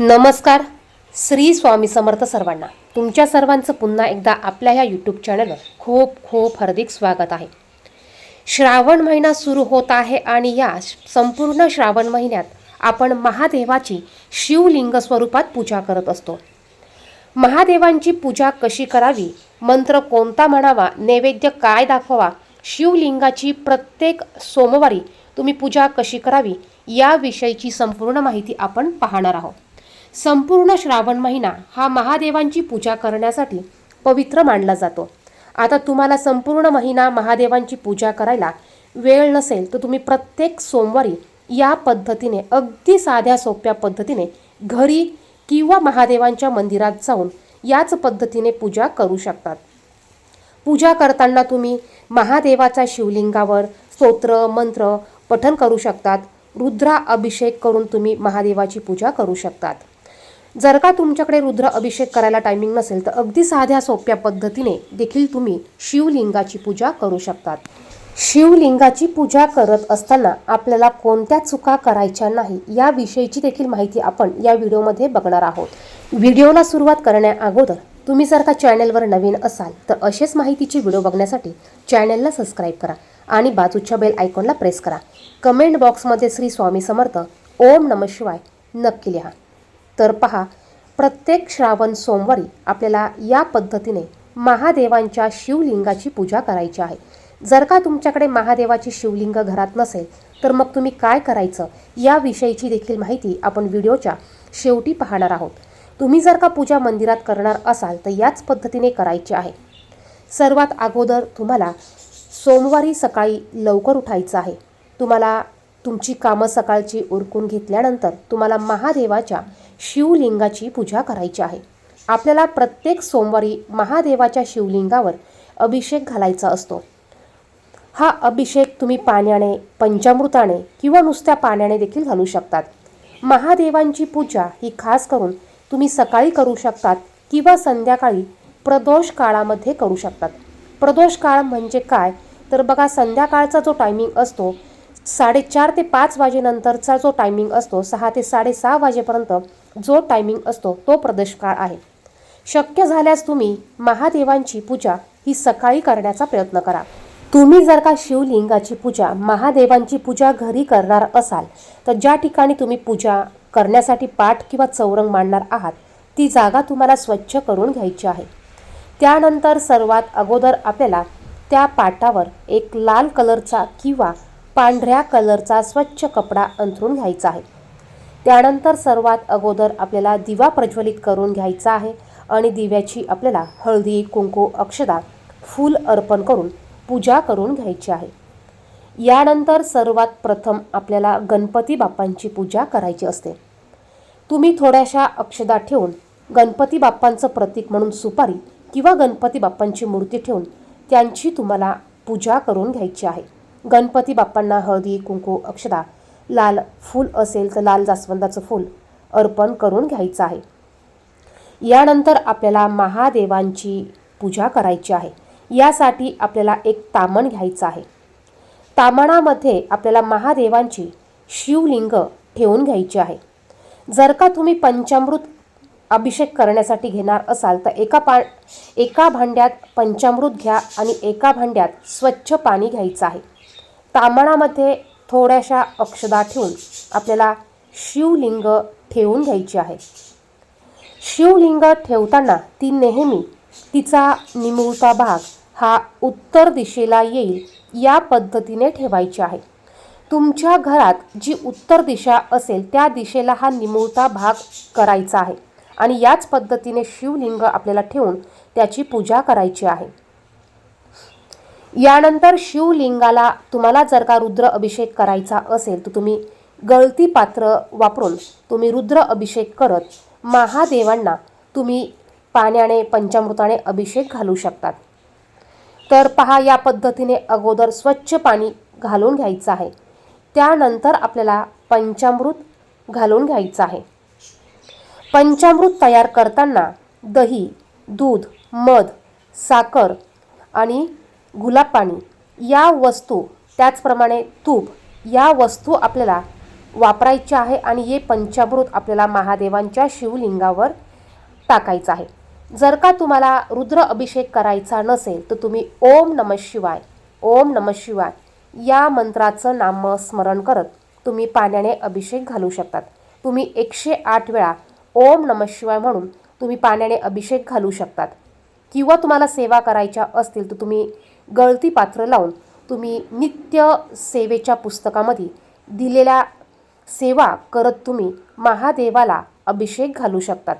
नमस्कार. श्री स्वामी समर्थ सर्वांना. तुमच्या सर्वांचं पुन्हा एकदा आपल्या ह्या यूट्यूब चॅनलवर खूप खूप हार्दिक स्वागत आहे. श्रावण महिना सुरू होत आहे आणि या संपूर्ण श्रावण महिन्यात आपण महादेवाची शिवलिंग स्वरूपात पूजा करत असतो. महादेवांची पूजा कशी करावी? मंत्र कोणता म्हणावा? नैवेद्य काय दाखवावा? शिवलिंगाची प्रत्येक सोमवारी तुम्ही पूजा कशी करावी? याविषयीची संपूर्ण माहिती आपण पाहणार आहोत. संपूर्ण श्रावण महिना हा महादेवांची पूजा करण्यासाठी पवित्र मानला जातो. आता तुम्हाला संपूर्ण महिना महादेवांची पूजा करायला वेळ नसेल तर तुम्ही प्रत्येक सोमवारी या पद्धतीने अगदी साध्या सोप्या पद्धतीने घरी किंवा महादेवांच्या मंदिरात जाऊन याच पद्धतीने पूजा करू शकतात. पूजा करताना तुम्ही महादेवाचा शिवलिंगावर स्तोत्र मंत्र पठन करू शकतात. रुद्रा अभिषेक करून तुम्ही महादेवाची पूजा करू शकतात. जर का तुमच्याकडे रुद्र अभिषेक करायला टायमिंग नसेल तर अगदी साध्या सोप्या पद्धतीने देखील तुम्ही शिवलिंगाची पूजा करू शकतात. शिवलिंगाची पूजा करत असताना आपल्याला कोणत्या चुका करायच्या नाही याविषयीची देखील माहिती आपण या व्हिडिओमध्ये बघणार आहोत. व्हिडिओला सुरुवात करण्या अगोदर तुम्ही जर का चॅनलवर नवीन असाल तर असेच माहितीचे व्हिडिओ बघण्यासाठी चॅनेलला सबस्क्राईब करा आणि बाजूच्या बेल आयकॉनला प्रेस करा. कमेंट बॉक्समध्ये श्री स्वामी समर्थ. ओम नम शिवाय. नक्की लिहा. तर पहा प्रत्येक श्रावण सोमवारी आपल्याला या पद्धतीने महादेवांच्या शिवलिंगाची पूजा करायची आहे. जर का तुमच्याकडे महादेवाची शिवलिंग घरात नसेल तर मग तुम्ही काय करायचं याविषयीची देखील माहिती आपण व्हिडिओच्या शेवटी पाहणार आहोत. तुम्ही जर का पूजा मंदिरात करणार असाल तर याच पद्धतीने करायची आहे. सर्वात अगोदर तुम्हाला सोमवारी सकाळी लवकर उठायचं आहे. तुम्हाला तुमची कामं सकाळची उरकून घेतल्यानंतर तुम्हाला महादेवाच्या शिवलिंगाची पूजा करायची आहे. आपल्याला प्रत्येक सोमवारी महादेवाच्या शिवलिंगावर अभिषेक घालायचा असतो. हा अभिषेक तुम्ही पाण्याने पंचामृताने किंवा नुसत्या पाण्याने देखील घालू शकतात. महादेवांची पूजा ही खास करून तुम्ही सकाळी करू शकतात किंवा संध्याकाळी प्रदोष काळामध्ये करू शकतात. प्रदोष काळ म्हणजे काय? तर बघा संध्याकाळचा जो टायमिंग असतो साडेचार ते पाच वाजेनंतरचा जो टायमिंग असतो सहा ते साडेसहा वाजेपर्यंत जो टायमिंग असतो तो प्रदेश काळ आहे. शक्य झाल्यास तुम्ही महादेवांची पूजा ही सकाळी करण्याचा प्रयत्न करा. तुम्ही जर का शिवलिंगाची पूजा महादेवांची पूजा घरी करणार असाल तर ज्या ठिकाणी तुम्ही पूजा करण्यासाठी पाठ किंवा चौरंग मांडणार आहात ती जागा तुम्हाला स्वच्छ करून घ्यायची आहे. त्यानंतर सर्वात अगोदर आपल्याला त्या पाटावर एक लाल कलरचा किंवा पांढऱ्या कलरचा स्वच्छ कपडा अंथरून घ्यायचा आहे. त्यानंतर सर्वात अगोदर आपल्याला दिवा प्रज्वलित करून घ्यायचा आहे आणि दिव्याची आपल्याला हळदी कुंकू अक्षदा फूल अर्पण करून पूजा करून घ्यायची आहे. यानंतर सर्वात प्रथम आपल्याला गणपती बाप्पांची पूजा करायची असते. तुम्ही थोड्याशा अक्षदा ठेवून गणपती बाप्पांचं प्रतीक म्हणून सुपारी किंवा गणपती बाप्पांची मूर्ती ठेवून त्यांची तुम्हाला पूजा करून घ्यायची आहे. गणपती बाप्पांना हळदी कुंकू अक्षदा. लाल फूल असेल तर लाल जास्वंदाचं फूल अर्पण करून घ्यायचं आहे. यानंतर आपल्याला महादेवांची पूजा करायची आहे. यासाठी आपल्याला एक तामण घ्यायचं आहे. तामणामध्ये आपल्याला महादेवांची शिवलिंग ठेवून घ्यायची आहे. जर का तुम्ही पंचामृत अभिषेक करण्यासाठी घेणार असाल तर एका पा एका भांड्यात पंचामृत घ्या आणि एका भांड्यात स्वच्छ पाणी घ्यायचं आहे. तांबणामध्ये थोड्याशा अक्षदा ठेवून आपल्याला शिवलिंग ठेवून घ्यायची आहे. शिवलिंग ठेवताना ती नेहमी तिचा निमुळता भाग हा उत्तर दिशेला येईल या पद्धतीने ठेवायची आहे. तुमच्या घरात जी उत्तर दिशा असेल त्या दिशेला हा निमुळता भाग करायचा आहे आणि याच पद्धतीने शिवलिंग आपल्याला ठेवून त्याची पूजा करायची आहे. यानंतर शिवलिंगाला तुम्हाला जर का रुद्र अभिषेक करायचा असेल तर तुम्ही गळती पात्र वापरून तुम्ही रुद्र अभिषेक करत महादेवांना तुम्ही पाण्याने पंचामृताने अभिषेक घालू शकतात. तर पहा या पद्धतीने अगोदर स्वच्छ पाणी घालून घ्यायचं आहे. त्यानंतर आपल्याला पंचामृत घालून घ्यायचं आहे. पंचामृत तयार करताना दही दूध मध साखर आणि गुलाब पाणी या वस्तू त्याचप्रमाणे तूप या वस्तू आपल्याला वापरायच्या आहे आणि हे पंचामृत आपल्याला महादेवांच्या शिवलिंगावर टाकायचं आहे. जर का तुम्हाला रुद्र अभिषेक करायचा नसेल तर तुम्ही ओम नम शिवाय ओम नम शिवाय या मंत्राचं नामस्मरण करत तुम्ही पाण्याने अभिषेक घालू शकतात. तुम्ही एकशे आठ वेळा ओम नम शिवाय म्हणून तुम्ही पाण्याने अभिषेक घालू शकतात. किंवा तुम्हाला सेवा करायच्या असतील तर तुम्ही गळती पात्र लावून तुम्ही नित्य सेवेच्या पुस्तकामध्ये दिलेल्या सेवा करत तुम्ही महादेवाला अभिषेक घालू शकतात.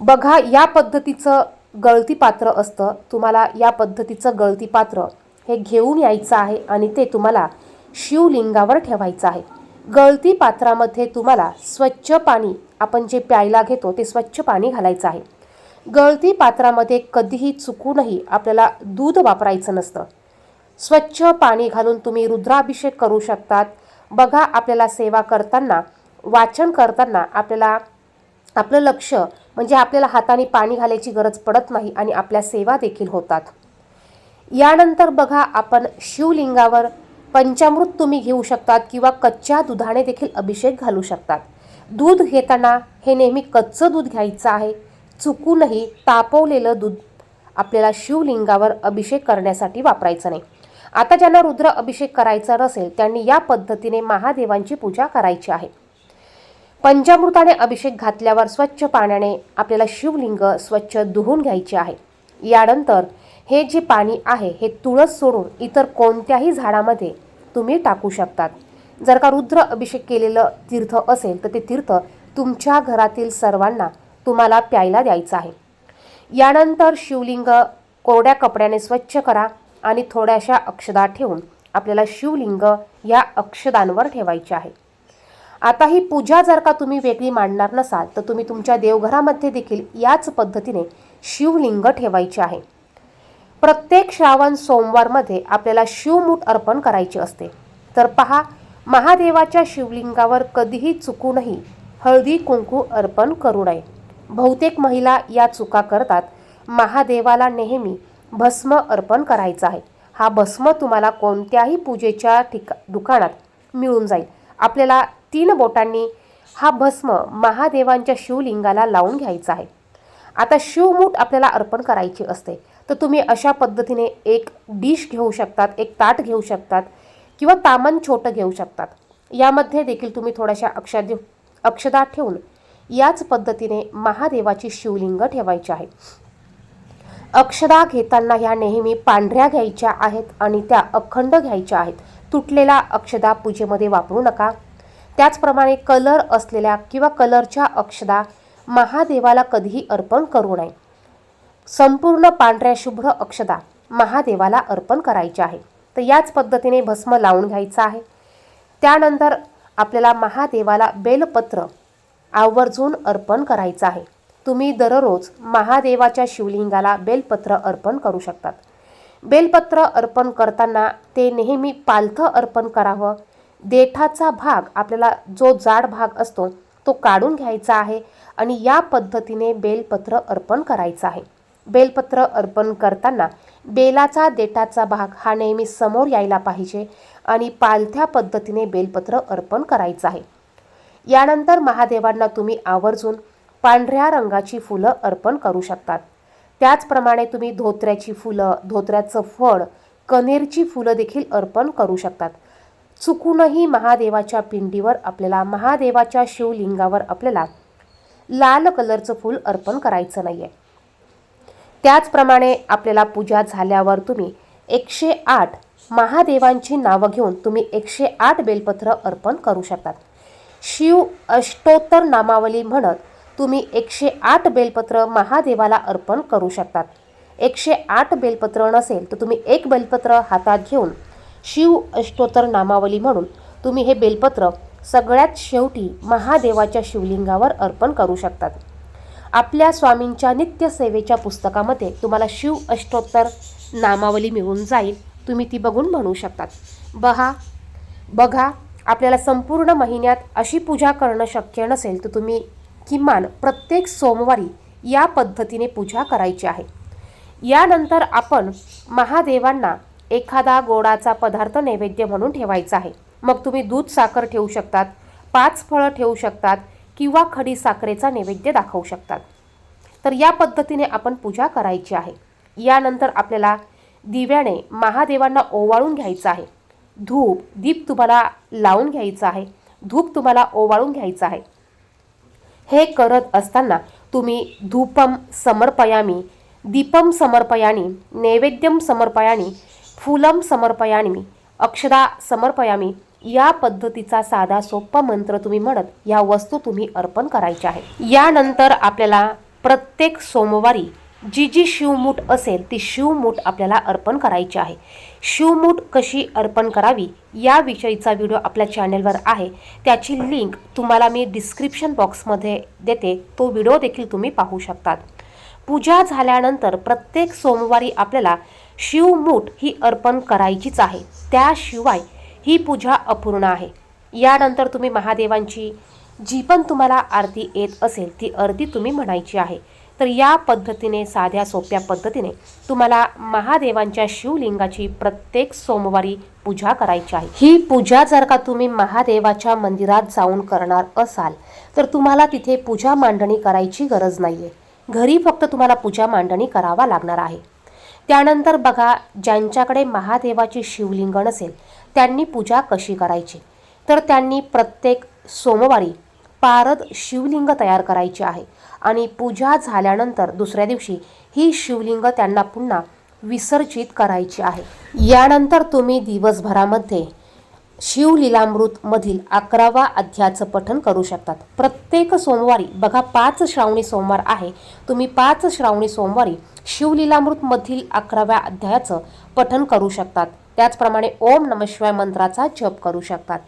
बघा या पद्धतीचं गळती पात्र असतं. तुम्हाला या पद्धतीचं गळती पात्र हे घेऊन यायचं आहे आणि ते तुम्हाला शिवलिंगावर ठेवायचं आहे. गळती पात्रामध्ये तुम्हाला स्वच्छ पाणी आपण जे प्यायला घेतो ते स्वच्छ पाणी घालायचं आहे. गळती पात्रामध्ये कधीही चुकूनही आपल्याला दूध वापरायचं नसतं. स्वच्छ पाणी घालून तुम्ही रुद्राभिषेक करू शकतात. बघा आपल्याला सेवा करताना वाचन करताना आपल्याला आपलं लक्ष म्हणजे आपल्याला हाताने पाणी घालायची गरज पडत नाही आणि आपल्या सेवा देखील होतात. यानंतर बघा आपण शिवलिंगावर पंचामृत तुम्ही घेऊ शकतात किंवा कच्च्या दुधाने देखील अभिषेक घालू शकतात. दूध घेताना हे नेहमी कच्चं दूध घ्यायचं आहे. चुकूनही तापवलेलं दूध आपल्याला शिवलिंगावर अभिषेक करण्यासाठी वापरायचं नाही. आता ज्यांना रुद्र अभिषेक करायचा नसेल त्यांनी या पद्धतीने महादेवांची पूजा करायची आहे. पंचामृताने अभिषेक घातल्यावर स्वच्छ पाण्याने आपल्याला शिवलिंग स्वच्छ धुवून घ्यायचे आहे. यानंतर हे जे पाणी आहे हे तुळस सोडून इतर कोणत्याही झाडामध्ये तुम्ही टाकू शकतात. जर का रुद्र अभिषेक केलेलं तीर्थ असेल तर ते तीर्थ तुमच्या घरातील सर्वांना तुम्हाला प्यायला द्यायचं आहे. यानंतर शिवलिंग कोरड्या कपड्याने स्वच्छ करा आणि थोड्याशा अक्षदा ठेवून आपल्याला शिवलिंग या अक्षदांवर ठेवायचे आहे. आता ही पूजा जर का तुम्ही वेगळी मांडणार नसाल तर तुम्ही तुमच्या देवघरामध्ये देखील याच पद्धतीने शिवलिंग ठेवायचे आहे. प्रत्येक श्रावण सोमवारमध्ये आपल्याला शिवमूठ अर्पण करायचे असते. तर पहा महादेवाच्या शिवलिंगावर कधीही चुकूनही हळदी कुंकू अर्पण करू नये. बहुतेक महिला या चुका करतात. महादेवाला नेहमी भस्म अर्पण करायचा आहे. हा भस्म तुम्हाला कोणत्याही पूजेच्या ठिका दुकानात मिळून जाईल. आपल्याला तीन बोटांनी हा भस्म महादेवांच्या शिवलिंगाला लावून घ्यायचा आहे. आता शिवमूठ आपल्याला अर्पण करायची असते. तर तुम्ही अशा पद्धतीने एक डिश घेऊ शकतात एक ताट घेऊ शकतात किंवा तामन छोटं घेऊ शकतात. यामध्ये देखील तुम्ही थोड्याशा अक्षा अक्षदा ठेवून याच पद्धतीने महादेवाची शिवलिंग ठेवायची आहे. अक्षदा घेताना ह्या नेहमी पांढऱ्या घ्यायच्या आहेत आणि त्या अखंड घ्यायच्या आहेत. तुटलेला अक्षदा पूजेमध्ये वापरू नका. त्याचप्रमाणे कलर असलेल्या किंवा कलरच्या अक्षदा महादेवाला कधीही अर्पण करू नये. संपूर्ण पांढऱ्या शुभ्र अक्षदा महादेवाला अर्पण करायच्या आहे. तर याच पद्धतीने भस्म लावून घ्यायचं आहे. त्यानंतर आपल्याला महादेवाला बेलपत्र आवर्जून अर्पण करायचं आहे. तुम्ही दररोज महादेवाच्या शिवलिंगाला बेलपत्र अर्पण करू शकतात. बेलपत्र अर्पण करताना ते नेहमी पालथं अर्पण करावं. देठाचा भाग आपल्याला जो जाड भाग असतो तो काढून घ्यायचा आहे आणि या पद्धतीने बेलपत्र अर्पण करायचं आहे. बेलपत्र अर्पण करताना बेलाचा देठाचा भाग हा नेहमी समोर यायला पाहिजे आणि पालथ्या पद्धतीने बेलपत्र अर्पण करायचं आहे. यानंतर महादेवांना तुम्ही आवर्जून पांढऱ्या रंगाची फुलं अर्पण करू शकतात. त्याचप्रमाणे तुम्ही धोत्र्याची फुलं धोत्र्याचं फळ कनेरची फुलं देखील अर्पण करू शकतात. चुकूनही महादेवाच्या पिंडीवर आपल्याला महादेवाच्या शिवलिंगावर आपल्याला लाल कलरचं फूल अर्पण करायचं नाही आहे त्याचप्रमाणे आपल्याला पूजा झाल्यावर तुम्ही एकशे आठ महादेवांची नावं घेऊन तुम्ही एकशे आठ बेलपत्र अर्पण करू शकतात. शिव अष्टोत्तर नामावली म्हणत तुम्ही एकशे आठ बेलपत्र महादेवाला अर्पण करू शकतात. एकशे आठ बेलपत्र नसेल तर तुम्ही एक बेलपत्र हातात घेऊन शिव अष्टोत्तर नामावली म्हणून तुम्ही हे बेलपत्र सगळ्यात शेवटी महादेवाच्या शिवलिंगावर अर्पण करू शकतात. आपल्या स्वामींच्या नित्यसेवेच्या पुस्तकामध्ये तुम्हाला शिव अष्टोत्तर नामावली मिळून जाईल. तुम्ही ती बघून म्हणू शकतात. बहा बघा आपल्याला संपूर्ण महिन्यात अशी पूजा करणं शक्य नसेल तर तुम्ही किमान प्रत्येक सोमवारी या पद्धतीने पूजा करायची आहे. यानंतर आपण महादेवांना एखादा गोडाचा पदार्थ नैवेद्य म्हणून ठेवायचा आहे. मग तुम्ही दूध साखर ठेवू शकतात पाच फळं ठेवू शकतात किंवा खडी साखरेचा नैवेद्य दाखवू शकतात. तर या पद्धतीने आपण पूजा करायची आहे. यानंतर आपल्याला दिव्याने महादेवांना ओवाळून घ्यायचं आहे. धूप दीप तुम्हाला लावून घ्यायचं आहे. धूप तुम्हाला ओवाळून घ्यायचं आहे. हे करत असताना तुम्ही धूपम समर्पयामी दीपम समर्पयानी नैवेद्यम समर्पयानी फुलम समर्पयामी अक्षदा समर्पयामी या पद्धतीचा साधा सोपा मंत्र तुम्ही म्हणत या वस्तू तुम्ही अर्पण करायच्या आहे. यानंतर आपल्याला प्रत्येक सोमवारी जी जी शिवमूठ असेल ती शिवमूठ आपल्याला अर्पण करायची आहे. शिवमूठ कशी अर्पण करावी याविषयीचा व्हिडिओ आपल्या चॅनेलवर आहे. त्याची लिंक तुम्हाला मी डिस्क्रिप्शन बॉक्समध्ये देते तो व्हिडिओ देखील तुम्ही पाहू शकतात. पूजा झाल्यानंतर प्रत्येक सोमवारी आपल्याला शिवमूठ ही अर्पण करायचीच आहे. त्याशिवाय ही पूजा अपूर्ण आहे. यानंतर तुम्ही महादेवांची जी पण तुम्हाला आरती येत असेल ती आरती तुम्ही म्हणायची आहे. तर या पद्धतीने साध्या सोप्या पद्धतीने तुम्हाला महादेवांच्या शिवलिंगाची प्रत्येक सोमवारी पूजा करायची आहे. ही पूजा जर का तुम्ही महादेवाच्या मंदिरात जाऊन करणार असाल तर तुम्हाला तिथे पूजा मांडणी करायची गरज नाही आहे घरी फक्त तुम्हाला पूजा मांडणी करावा लागणार आहे. त्यानंतर बघा ज्यांच्याकडे महादेवाची शिवलिंग नसेल त्यांनी पूजा कशी करायची? तर त्यांनी प्रत्येक सोमवारी पारद शिवलिंग तयार करायचे आहे. आणि पूजा झाल्यानंतर दुसऱ्या दिवशी ही शिवलिंग त्यांना पुन्हा विसर्जित करायची आहे. यानंतर तुम्ही दिवसभरामध्ये शिवलीलामृतमधील अकरावा अध्यायाचं पठण करू शकतात. प्रत्येक सोमवारी बघा पाच श्रावणी सोमवार आहे. तुम्ही पाच श्रावणी सोमवारी शिवलीलामृतमधील अकराव्या अध्यायाचं पठण करू शकतात. त्याचप्रमाणे ओम नमशिवाय मंत्राचा जप करू शकतात.